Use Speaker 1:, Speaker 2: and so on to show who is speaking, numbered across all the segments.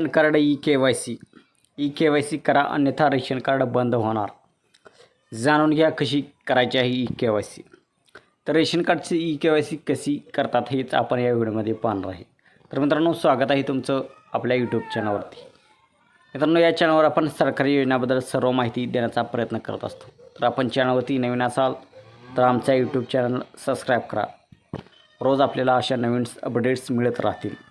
Speaker 1: Ration card E K Y C. E K Y C करा अन्यथा ration card बंद होणार. जाणून घ्या कशी करायची आहे ई के वाय सी. तर रेशन कार्डची ई के वाय सी कशी करतात हेच आपण या व्हिडिओमध्ये पाहणार आहे. तर मित्रांनो स्वागत आहे तुमचं आपल्या यूट्यूब चॅनलवरती मित्रांनो या चॅनलवर आपण सरकारी योजनाबद्दल सर्व माहिती देण्याचा प्रयत्न करत असतो. तर आपण चॅनलवरती नवीन असाल तर आमचा यूट्यूब चॅनल सबस्क्राईब करा. रोज आपल्याला अशा नवीन अपडेट्स मिळत राहतील.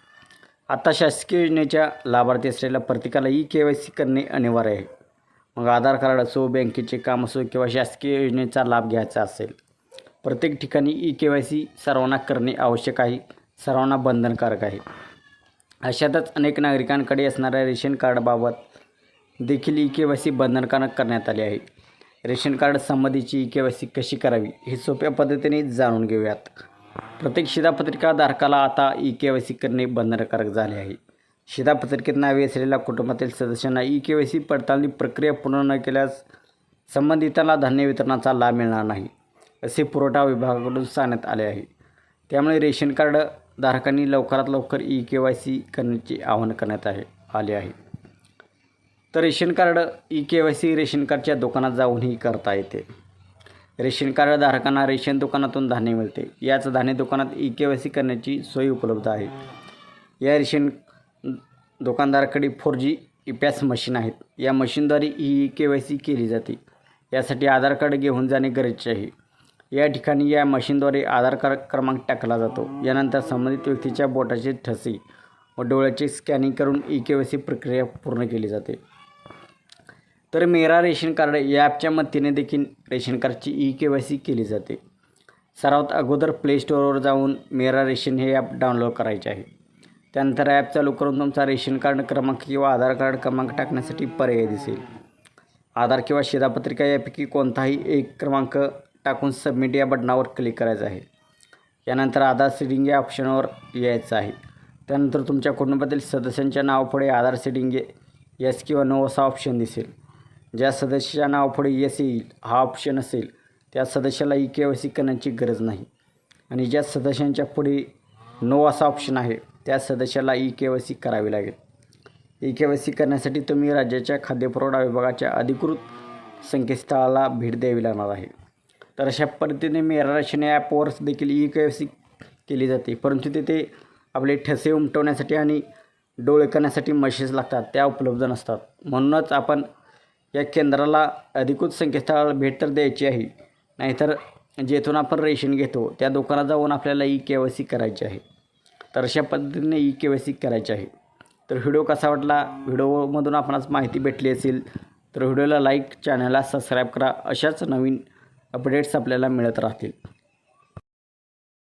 Speaker 1: आता शासकीय योजनेच्या लाभार्थी असलेल्या प्रत्येकाला ई के वाय सी करणे अनिवार्य आहे. मग आधार कार्ड असो बँकेचे काम असो किंवा शासकीय योजनेचा लाभ घ्यायचा असेल प्रत्येक ठिकाणी ई के वाय सी सर्वांना करणे आवश्यक आहे सर्वांना बंधनकारक आहे. अशातच अनेक नागरिकांकडे असणाऱ्या रेशन कार्डबाबत देखील ई के वाय सी बंधनकारक करण्यात आले आहे. रेशन कार्ड संबंधीची ई के वाय सी कशी करावी हे सोप्या पद्धतीने जाणून घेऊयात. प्रत्येक शिधापत्रिका धारकाला आता ई के वाय सी करणे बंधनकारक झाले आहे. शिधापत्रिकेत नावे असलेल्या कुटुंबातील सदस्यांना ई के वाय सी पडताळणी प्रक्रिया पूर्ण न केल्यास संबंधितांना धान्य वितरणाचा लाभ मिळणार नाही असे पुरवठा विभागाकडून सांगण्यात आले आहे. त्यामुळे रेशन कार्ड धारकांनी लवकरात लवकर ई के वाय सी करण्याचे आवाहन करण्यात आहे आले आहे. तर ration card E K Y C ration कार्डच्या दुकानात जाऊनही करता येते. रेशन कार्डधारकांना रेशन दुकानातून धान्य मिळते. याच धान्य दुकानात ई के वाय सी करण्याची सोय उपलब्ध आहे. या ration दुकानदाराकडे four G E POS machine आहेत. या मशीनद्वारे ई के वाय सी केली जाते. यासाठी आधार कार्ड घेऊन जाणे गरजेचे आहे. या ठिकाणी या मशीनद्वारे आधार कार्ड क्रमांक टाकला जातो. यानंतर संबंधित व्यक्तीच्या बोटाचे ठसे व डोळ्याचे स्कॅनिंग करून ई के वाय सी प्रक्रिया पूर्ण केली जाते. तर मेरा रेशन कार्ड या ॲपच्या मदतीने देखील रेशन कार्डची ई के वाय सी केली जाते. सर्वात अगोदर प्ले स्टोअरवर जाऊन मेरा रेशन हे ॲप डाउनलोड करायचे आहे. त्यानंतर ॲप चालू करून तुमचा रेशन कार्ड क्रमांक किंवा आधार कार्ड क्रमांक टाकण्यासाठी पर्याय दिसेल. आधार किंवा शिधापत्रिका यापैकी कोणताही एक क्रमांक टाकून सबमिट या बटनावर क्लिक करायचं आहे. यानंतर आधार सीडिंग या ऑप्शनवर यायचं आहे. त्यानंतर तुमच्या कुटुंबातील सदस्यांच्या नावापुढे आधार सीडिंग येस किंवा नो असा ऑप्शन दिसेल. ज्या सदस्याच्या नावापुढे येस येईल हा ऑप्शन असेल त्या सदस्याला ई के वाय सी करण्याची गरज नाही. आणि ज्या सदस्यांच्या पुढे नो असा ऑप्शन आहे त्या सदस्याला ई के वाय सी करावी लागेल. ई के वाय सी करण्यासाठी तुम्ही राज्याच्या खाद्यपुरवठा विभागाच्या अधिकृत संकेतस्थळाला भेट द्यावी लागणार आहे. तर अशा पद्धतीने मेरा राशन ॲपवर देखील ई के वाय सी केली जाते. परंतु तिथे आपले ठसे उमटवण्यासाठी आणि डोळे करण्यासाठी मशीन्स लागतात त्या उपलब्ध नसतात. म्हणूनच आपण या केंद्राला अधिकृत संकेतस्थळाला भेट तर द्यायची आहे. नाहीतर जेथून आपण रेशन घेतो त्या दुकानात जाऊन आपल्याला ई के वाय सी करायची आहे. तर अशा पद्धतीने ई के वाय सी करायची आहे. तर व्हिडिओ कसा वाटला? व्हिडिओमधून आपणास माहिती भेटली असेल तर व्हिडिओला लाईक चॅनलला सबस्क्राईब करा. अशाच नवीन अपडेट्स आपल्याला मिळत राहतील.